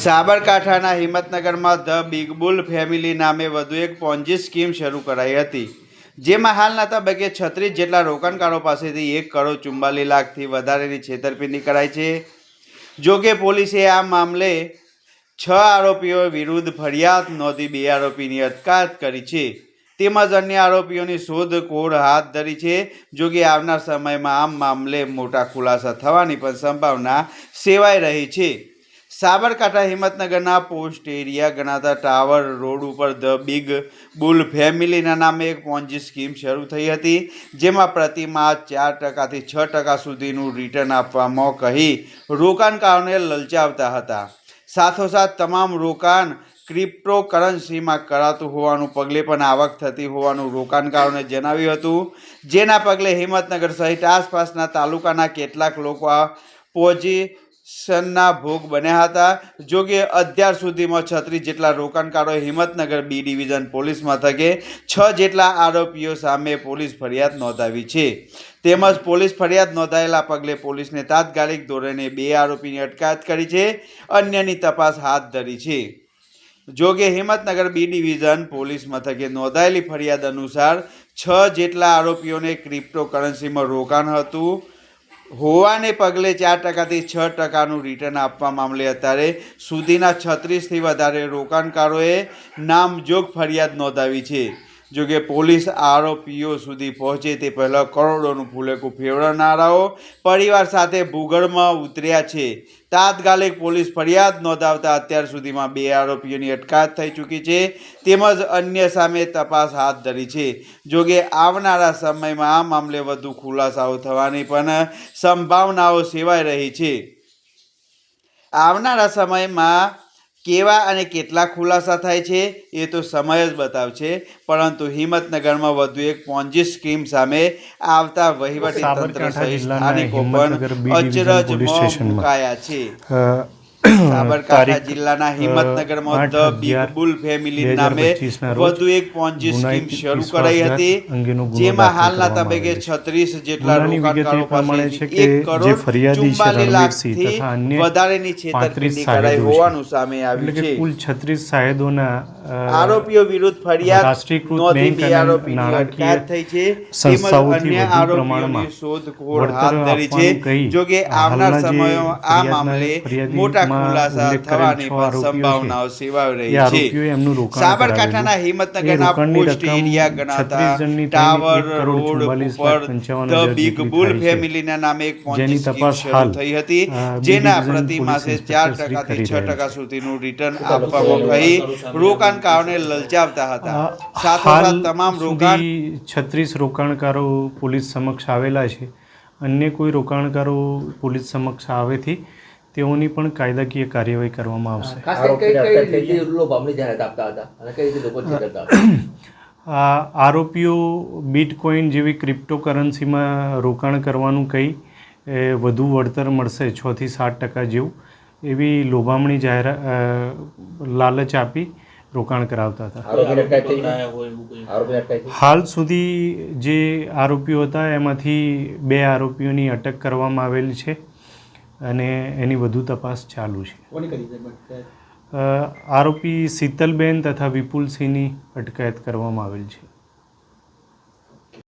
સાબરકાંઠાના હિંમતનગરમાં the big bull family નામે વધુ એક પોન્જી સ્કીમ શરૂ કરાઈ હતી, જેમાં હાલના તબક્કે છત્રીસ જેટલા રોકાણકારો પાસેથી એક કરોડ ચુમ્બાલીસ લાખથી વધારેની છેતરપિંડી કરાઈ છે. જોકે પોલીસે આ મામલે છ આરોપીઓ વિરુદ્ધ ફરિયાદ નોંધી બે આરોપીની અટકાયત કરી છે. તેમજ અન્ય આરોપીઓની શોધખોળ હાથ ધરી છે. જોકે આવનાર સમયમાં આ મામલે મોટા ખુલાસા થવાની પણ સંભાવના સેવાઈ રહી છે. સાબરકાંઠા હિંમતનગરના પોસ્ટ એરિયા ગણાતા ટાવર રોડ ઉપર ધ બિગ બુલ ફેમિલીના નામે એક પોન્જી સ્કીમ શરૂ થઈ હતી, જેમાં પ્રતિમાસ ચાર ટકાથી છ ટકા સુધીનું રિટર્ન આપવામાં કહી રોકાણકારોને લલચાવતા હતા. સાથોસાથ તમામ રોકાણ ક્રિપ્ટો કરન્સીમાં કરાતું હોવાનું પગલે પણ આવક થતી હોવાનું રોકાણકારોને જણાવ્યું હતું, જેના પગલે હિંમતનગર સહિત આસપાસના તાલુકાના કેટલાક લોકો આ પોઝિશનના ભોગ બન્યા હતા. જો કે અત્યાર સુધીમાં છત્રીસ જેટલા રોકાણકારોએ હિંમતનગર બી ડિવિઝન પોલીસ મથકે છ જેટલા આરોપીઓ સામે પોલીસ ફરિયાદ નોંધાવી છે. તેમજ પોલીસ ફરિયાદ નોંધાયેલા પગલે પોલીસને તાત્કાલિક ધોરણે બે આરોપીની અટકાયત કરી છે. અન્યની તપાસ હાથ ધરી છે. જો કે હિંમતનગર બી ડિવિઝન પોલીસ મથકે નોંધાયેલી ફરિયાદ અનુસાર છ જેટલા આરોપીઓને ક્રિપ્ટો કરન્સીમાં રોકાણ હતું. હોવાને પગલે ચાર ટકાથી છ ટકાનું રિટર્ન આપવા મામલે અત્યારે સુધીના છત્રીસથી વધારે રોકાણકારોએ નામજોગ ફરિયાદ નોંધાવી છે. જોકે પોલીસ આરોપીઓ સુધી પહોંચે તે પહેલાં કરોડોનું ફૂલેકું ફેવડાનારાઓ પરિવાર સાથે ભૂગર્ભમાં ઉતર્યા છે. તાત્કાલિક પોલીસ ફરિયાદ નોંધાવતા અત્યાર સુધીમાં બે આરોપીઓની અટકાયત થઈ ચૂકી છે, તેમજ અન્ય સામે તપાસ હાથ ધરી છે. જોકે આવનારા સમયમાં આ મામલે વધુ ખુલાસાઓ થવાની પણ સંભાવનાઓ સેવાઈ રહી છે. આવનારા સમયમાં કેવા અને કેટલા ખુલાસા થાય છે એ તો સમય જ બતાવશે. પરંતુ હિંમતનગરમાં વધુ એક પોન્જી સ્કીમ સામે આવતા વહીવટી તંત્ર સહિત સ્થાનિકો પણ અચરજમાં મુકાયા છે. સાબરકાંઠા જિલ્લાના હિંમતનગરમાં ધ બિગબુલ ફેમિલી નામે વધુ એક પોન્જી સ્કીમ શરૂ કરાઈ હતી જેમાં હાલના તબક્કે છત્રીસ જેટલા રોકાણકારો પાસે એક કરોડ રણવીરસિંહ લાખથી વધારેની છેતરપિંડી કરાઈ હોવાનું સામે આવ્યું છે. કુલ છત્રીસ સાહેદોના આરોપીઓ વિરુદ્ધ ફરિયાદ નોંધી બે આરોપીની અટકાયત થઈ છે. તેમજ અન્ય આરોપીઓની શોધખોળ હાથ ધરી છે. જોકે આવનાર હાલના આ મામલે મોટા ખુલાસા થવાની પણ સંભાવનાઓ સેવાઈ રહી છે. સાબરકાંઠાના હિંમતનગરના પોસ્ટ એરિયા ગણાતા 36 જણની થઈને ટાવર રોડ ઉપર ધ બિગ બુલ ફેમિલીના નામે એક પોન્જી જેની સ્કીમ તપાસ શરૂ થઈ હતી. જેના પ્રતિ માસે ચાર ટકાથી છ ટકા. સુધીનું રિટર્ન આપવામાં કહી રોકાણકારોને લલચાવતા હતા. સાથોસાથ તમામ રોકાણ છત્રીસ રોકાણકારો પોલીસ સમક્ષ આવેલા છે. અન્ય કોઈ રોકાણકારો પોલીસ સમક્ષ આવેથી તેઓની પણ કાયદાકીય કાર્યવાહી કરવામાં આવશે. કઈ કઈ કઈ? આરોપીઓ બિટકોઇન જેવી ક્રિપ્ટોકરન્સીમાં રોકાણ કરવાનું કહી એ વધુ વળતર મળશે છથી સાત ટકા જેવું એવી લોભામણી જાહેરાત લાલચ આપી રોકાણ કરાવતા હતા? હાલ સુધી જે આરોપીઓ હતા એમાંથી બે આરોપીઓની અટક કરવામાં આવેલ છે. અને એની વધુ તપાસ ચાલુ છે. આરોપી શીતલબેન તથા વિપુલસિંહની અટકાયત કરવામાં આવેલ છે.